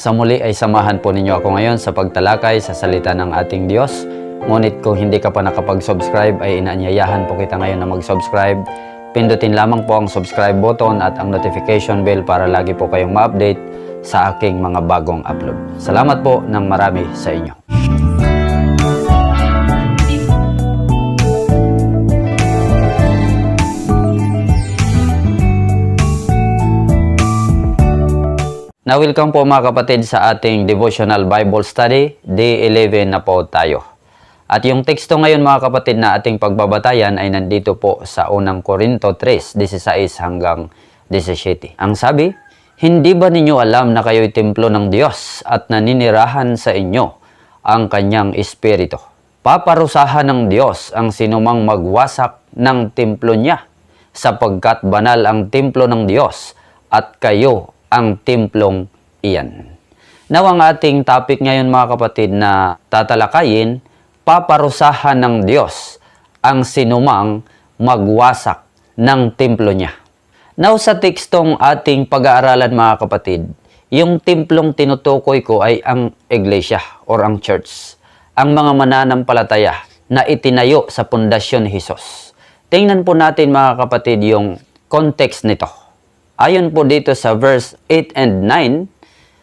Sa muli ay samahan po ninyo ako ngayon sa pagtalakay sa salita ng ating Diyos. Ngunit kung hindi ka pa nakapag-subscribe ay inaanyayahan po kita ngayon na mag-subscribe. Pindutin lamang po ang subscribe button at ang notification bell para lagi po kayong ma-update sa aking mga bagong upload. Salamat po ng marami sa inyo. Na welcome po mga kapatid sa ating devotional Bible study. Day 11 na po tayo. At yung teksto ngayon mga kapatid na ating pagbabatayan ay nandito po sa unang Korinto 3, 16 hanggang 17. Ang sabi, Hindi ba ninyo alam na kayo'y templo ng Diyos at naninirahan sa inyo ang kanyang espiritu? Paparusahan ng Diyos ang sinumang magwasak ng templo niya sapagkat banal ang templo ng Diyos at kayo ang templong iyan. Now ang ating topic ngayon mga kapatid na tatalakayin, paparusahan ng Diyos ang sinumang magwasak ng templo niya. Now sa tekstong ating pag-aaralan mga kapatid, yung templong tinutukoy ko ay ang iglesia or ang church. Ang mga mananampalataya na itinayo sa pundasyon ni Jesus. Tingnan po natin mga kapatid yung context nito. Ayon po dito sa verse 8 and 9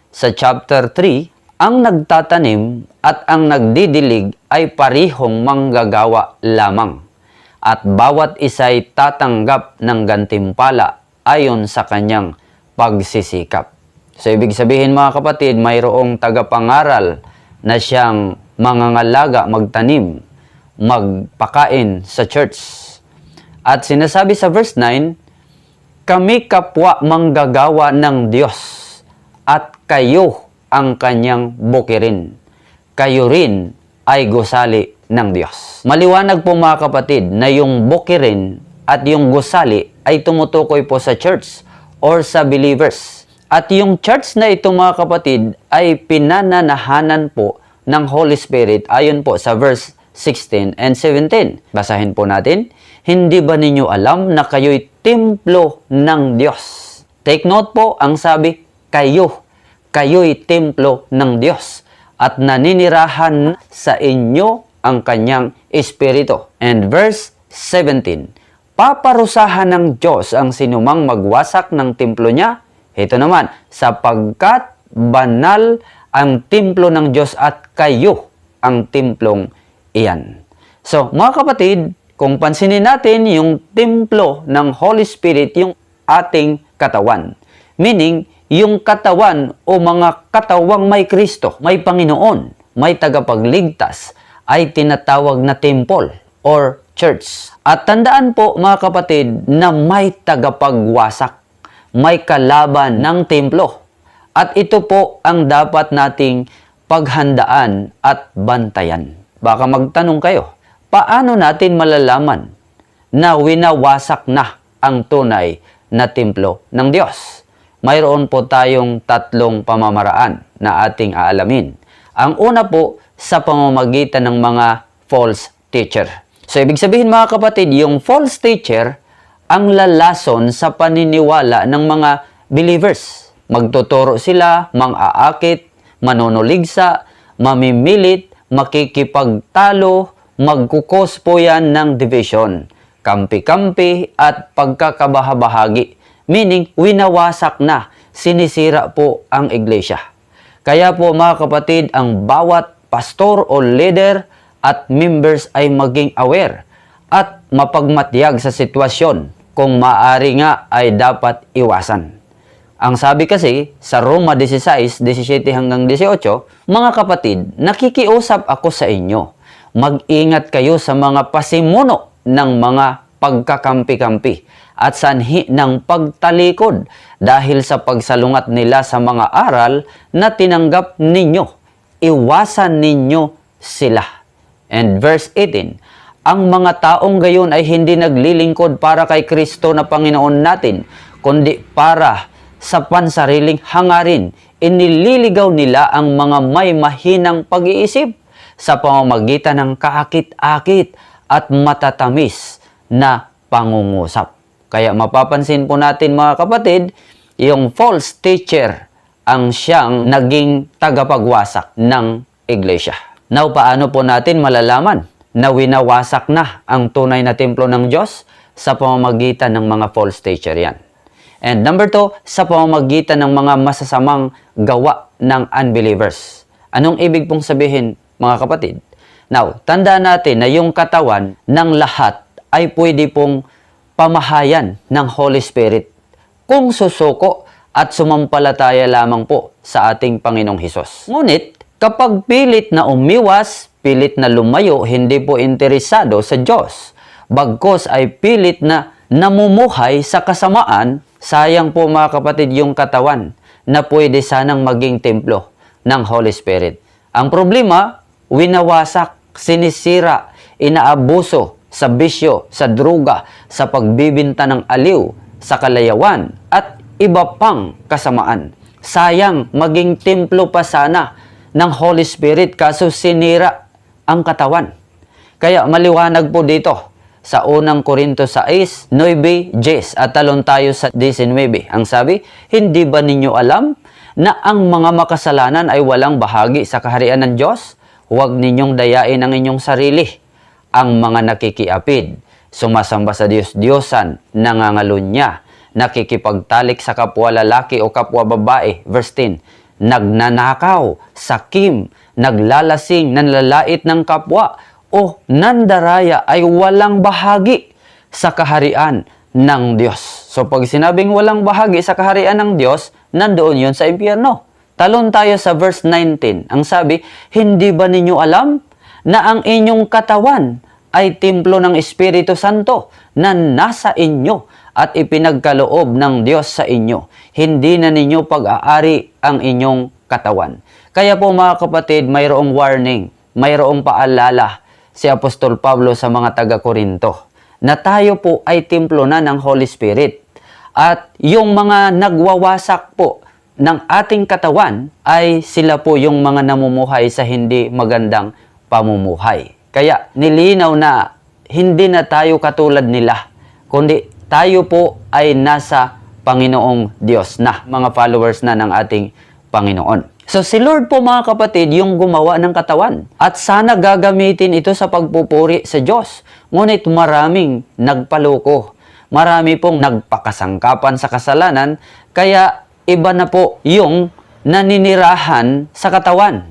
sa chapter 3, ang nagtatanim at ang nagdidilig ay parihong manggagawa lamang at bawat isa'y tatanggap ng gantimpala ayon sa kanyang pagsisikap. So ibig sabihin mga kapatid, mayroong tagapangaral na siyang mangangalaga, magtanim, magpakain sa church. At sinasabi sa verse 9, kami kapwa manggagawa ng Diyos at kayo ang kanyang bukirin. Kayo rin ay gusali ng Diyos. Maliwanag po mga kapatid na yung bukirin at yung gusali ay tumutukoy po sa church or sa believers. At yung church na ito mga kapatid ay pinananahanan po ng Holy Spirit ayon po sa verse 16 and 17. Basahin po natin. Hindi ba ninyo alam na kayo'y templo ng Diyos? Take note po, ang sabi, kayo. Kayo'y templo ng Diyos at naninirahan sa inyo ang kanyang espiritu. And verse 17, paparusahan ng Diyos ang sinumang magwasak ng templo niya. Ito naman, sapagkat banal ang templo ng Diyos at kayo ang templong iyan. So, mga kapatid, kung pansinin natin yung templo ng Holy Spirit, yung ating katawan. Meaning, yung katawan o mga katawang may Kristo, may Panginoon, may tagapagligtas, ay tinatawag na temple or church. At tandaan po mga kapatid na may tagapagwasak, may kalaban ng templo. At ito po ang dapat nating paghandaan at bantayan. Baka magtanong kayo, paano natin malalaman na winawasak na ang tunay na templo ng Diyos? Mayroon po tayong tatlong pamamaraan na ating aalamin. Ang una po sa pamamagitan ng mga false teacher. So ibig sabihin mga kapatid, yung false teacher ang lalason sa paniniwala ng mga believers. Magtuturo sila, mang-aakit, manonoligsa, mamimilit, makikipagtalo, magkukos po yan ng division, kampi-kampi at pagkakabahabahagi. Meaning, winawasak na, sinisira po ang iglesia. Kaya po mga kapatid, ang bawat pastor o leader at members ay maging aware at mapagmatyag sa sitwasyon kung maaari nga ay dapat iwasan. Ang sabi kasi sa Roma 16, 17 hanggang 18, mga kapatid, nakikiusap ako sa inyo. Mag-ingat kayo sa mga pasimuno ng mga pagkakampi-kampi at sanhi ng pagtalikod dahil sa pagsalungat nila sa mga aral na tinanggap ninyo. Iwasan ninyo sila. And verse 18, ang mga taong gayon ay hindi naglilingkod para kay Kristo na Panginoon natin, kundi para sa pansariling hangarin. Inililigaw nila ang mga may mahinang pag-iisip sa pamamagitan ng kaakit-akit at matatamis na pangungusap. Kaya mapapansin po natin mga kapatid, yung false teacher ang siyang naging tagapagwasak ng iglesia. Now, paano po natin malalaman na winawasak na ang tunay na templo ng Diyos sa pamamagitan ng mga false teacher yan? And number two, sa pamamagitan ng mga masasamang gawa ng unbelievers. Anong ibig pong sabihin, mga kapatid? Now, tanda natin na yung katawan ng lahat ay pwede pong pamahayan ng Holy Spirit kung susuko at sumampalataya lamang po sa ating Panginoong Hesus. Ngunit, kapag pilit na umiwas, pilit na lumayo, hindi po interesado sa Diyos, bagkos ay pilit na namumuhay sa kasamaan, sayang po mga kapatid yung katawan na pwede sanang maging templo ng Holy Spirit. Ang problema, winawasak, sinisira, inaabuso sa bisyo, sa druga, sa pagbibinta ng aliw, sa kalayawan, at iba pang kasamaan. Sayang, maging templo pa sana ng Holy Spirit kaso sinira ang katawan. Kaya maliwanag po dito sa unang Korinto 6, 9, 10 at talon tayo sa 19. Ang sabi, hindi ba ninyo alam na ang mga makasalanan ay walang bahagi sa kaharian ng Diyos? Huwag ninyong dayain ang inyong sarili. Ang mga nakikiapid, sumasamba sa Diyos-Diyosan, nangangalunya, nakikipagtalik sa kapwa lalaki o kapwa babae. Verse 10, nagnanakaw, sakim, naglalasing, nanlalait ng kapwa, o nandaraya ay walang bahagi sa kaharian ng Diyos. So pag sinabing walang bahagi sa kaharian ng Diyos, nandoon yon sa impyerno. Talon tayo sa verse 19. Ang sabi, hindi ba ninyo alam na ang inyong katawan ay templo ng Espiritu Santo na nasa inyo at ipinagkaloob ng Diyos sa inyo. Hindi na ninyo pag-aari ang inyong katawan. Kaya po mga kapatid, mayroong warning, mayroong paalala si Apostol Pablo sa mga taga-Korinto na tayo po ay templo na ng Holy Spirit. At yung mga nagwawasak po ng ating katawan ay sila po yung mga namumuhay sa hindi magandang pamumuhay. Kaya nilinaw na hindi na tayo katulad nila, kundi tayo po ay nasa Panginoong Diyos na, mga followers na ng ating Panginoon. So si Lord po mga kapatid yung gumawa ng katawan at sana gagamitin ito sa pagpupuri sa Diyos. Ngunit maraming nagpaloko. Marami pong nagpakasangkapan sa kasalanan kaya iba na po yung naninirahan sa katawan.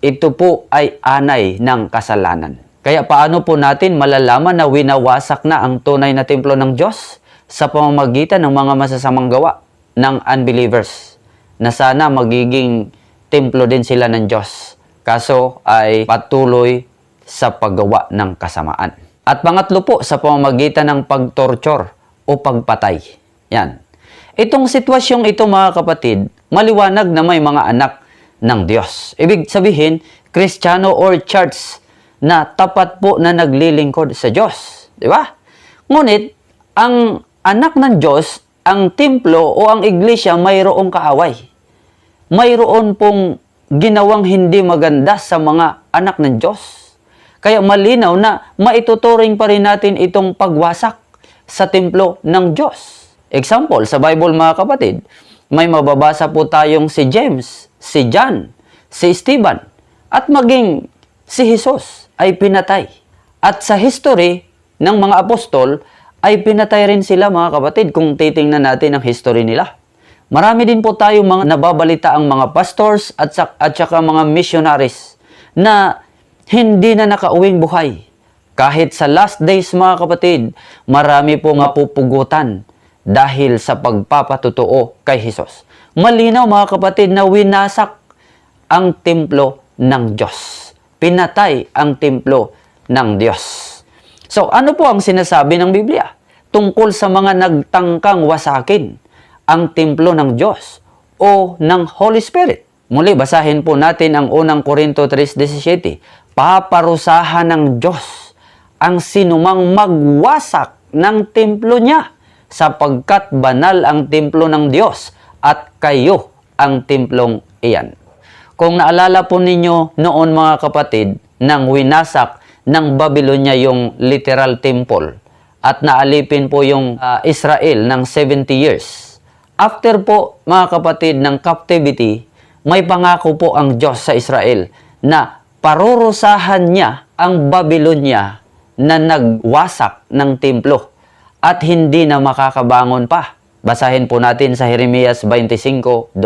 Ito po ay anay ng kasalanan. Kaya paano po natin malalaman na winawasak na ang tunay na templo ng Diyos sa pamamagitan ng mga masasamang gawa ng unbelievers na sana magiging templo din sila ng Diyos. Kaso ay patuloy sa paggawa ng kasamaan. At pangatlo po sa pamamagitan ng pagtorture o pagpatay. Yan. Itong sitwasyong ito mga kapatid, maliwanag na may mga anak ng Diyos. Ibig sabihin, Kristiyano or church na tapat po na naglilingkod sa Diyos. Di ba? Ngunit, ang anak ng Diyos, ang templo o ang iglesia mayroong kaaway. Mayroon pong ginawang hindi maganda sa mga anak ng Diyos. Kaya malinaw na maituturing pa rin natin itong pagwasak sa templo ng Diyos. Example, sa Bible mga kapatid, may mababasa po tayong si James, si John, si Stephen, at maging si Jesus ay pinatay. At sa history ng mga apostol, ay pinatay rin sila mga kapatid kung titingnan natin ang history nila. Marami din po tayong mga nababalita ang mga pastors at, sak- at saka mga missionaries na hindi na nakauwing buhay. Kahit sa last days mga kapatid, marami po mapupugutan dahil sa pagpapatotoo kay Jesus. Malinaw mga kapatid na winasak ang templo ng Diyos. Pinatay ang templo ng Diyos. So ano po ang sinasabi ng Biblia? Tungkol sa mga nagtangkang wasakin ang templo ng Diyos o ng Holy Spirit. Muli, basahin po natin ang unang Korinto 3.17. Paparusahan ng Diyos ang sinumang magwasak ng templo niya sapagkat banal ang templo ng Diyos at kayo ang templong iyan. Kung naalala po ninyo noon mga kapatid, nang winasak ng Babylonia yung literal temple at naalipin po yung ah, Israel ng 70 years, after po mga kapatid ng captivity, may pangako po ang Diyos sa Israel na parurusahan niya ang Babylonia na nagwasak ng templo at hindi na makakabangon pa. Basahin po natin sa Jeremias 25.12.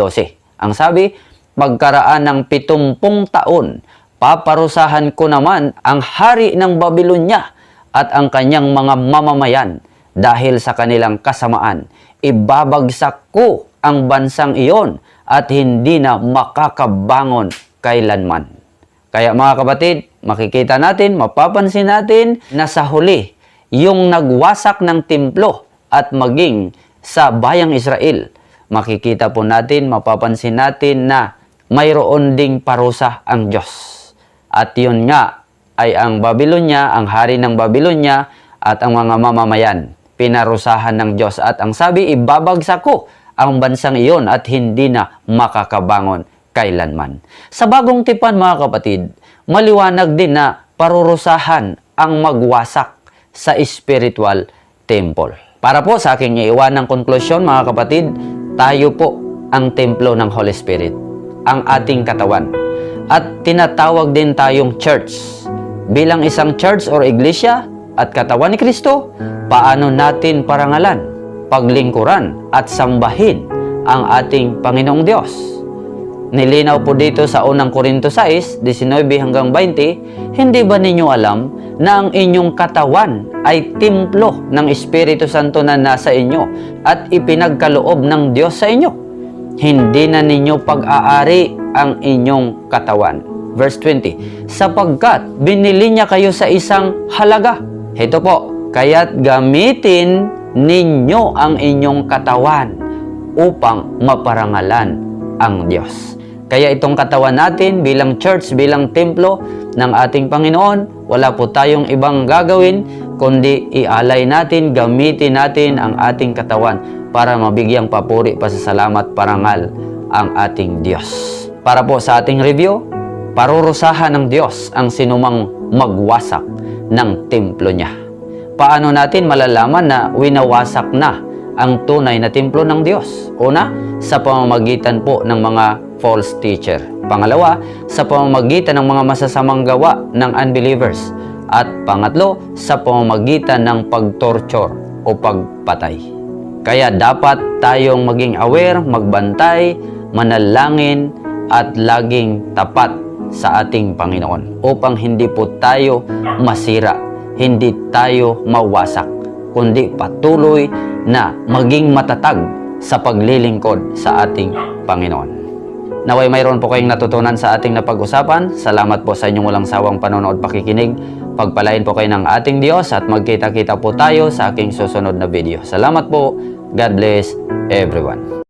Ang sabi, pagkaraan ng pitumpung taon, paparusahan ko naman ang hari ng Babylonia at ang kanyang mga mamamayan dahil sa kanilang kasamaan. Ibabagsak ko ang bansang iyon at hindi na makakabangon kailanman. Kaya mga kapatid, makikita natin, mapapansin natin na sa huli, yung nagwasak ng templo at maging sa bayang Israel, makikita po natin, mapapansin natin na mayroon ding parusa ang Diyos. At yun nga ay ang Babylonia, ang hari ng Babylonia at ang mga mamamayan. Pinarusahan ng Diyos at ang sabi, ibabagsak ko ang bansang iyon at hindi na makakabangon kailanman. Sa bagong tipan mga kapatid, maliwanag din na parurusahan ang magwasak sa spiritual temple. Para po sa aking iiwan ng konklusyon mga kapatid, tayo po ang templo ng Holy Spirit, ang ating katawan. At tinatawag din tayong church. Bilang isang church or iglesia at katawan ni Kristo, paano natin parangalan, paglingkuran at sambahin ang ating Panginoong Diyos? Nilinaw po dito sa unang Korinto 6, 19 hanggang 20, hindi ba ninyo alam na ang inyong katawan ay templo ng Espiritu Santo na nasa inyo at ipinagkaloob ng Diyos sa inyo? Hindi na ninyo pag-aari ang inyong katawan. Verse 20, sapagkat binili niya kayo sa isang halaga. Ito po, kaya't gamitin ninyo ang inyong katawan upang maparangalan ang Diyos. Kaya itong katawan natin bilang church, bilang templo ng ating Panginoon, wala po tayong ibang gagawin kundi ialay natin, gamitin natin ang ating katawan para mabigyang papuri, pasasalamat, parangal ang ating Diyos. Para po sa ating review, parurusahan ng Diyos ang sinumang magwasak ng templo niya. Paano natin malalaman na winawasak na ang tunay na templo ng Diyos? Una, sa pamamagitan po ng mga false teacher. Pangalawa, sa pamamagitan ng mga masasamang gawa ng unbelievers. At pangatlo, sa pamamagitan ng pagtorture o pagpatay. Kaya dapat tayong maging aware, magbantay, manalangin, at laging tapat sa ating Panginoon upang hindi po tayo masira, hindi tayo mawasak, kundi patuloy na maging matatag sa paglilingkod sa ating Panginoon. Naway mayroon po kayong natutunan sa ating napag-usapan. Salamat po sa inyong walang sawang panonood pakikinig. Pagpalain po kayo ng ating Diyos at magkita-kita po tayo sa aking susunod na video. Salamat po. God bless everyone.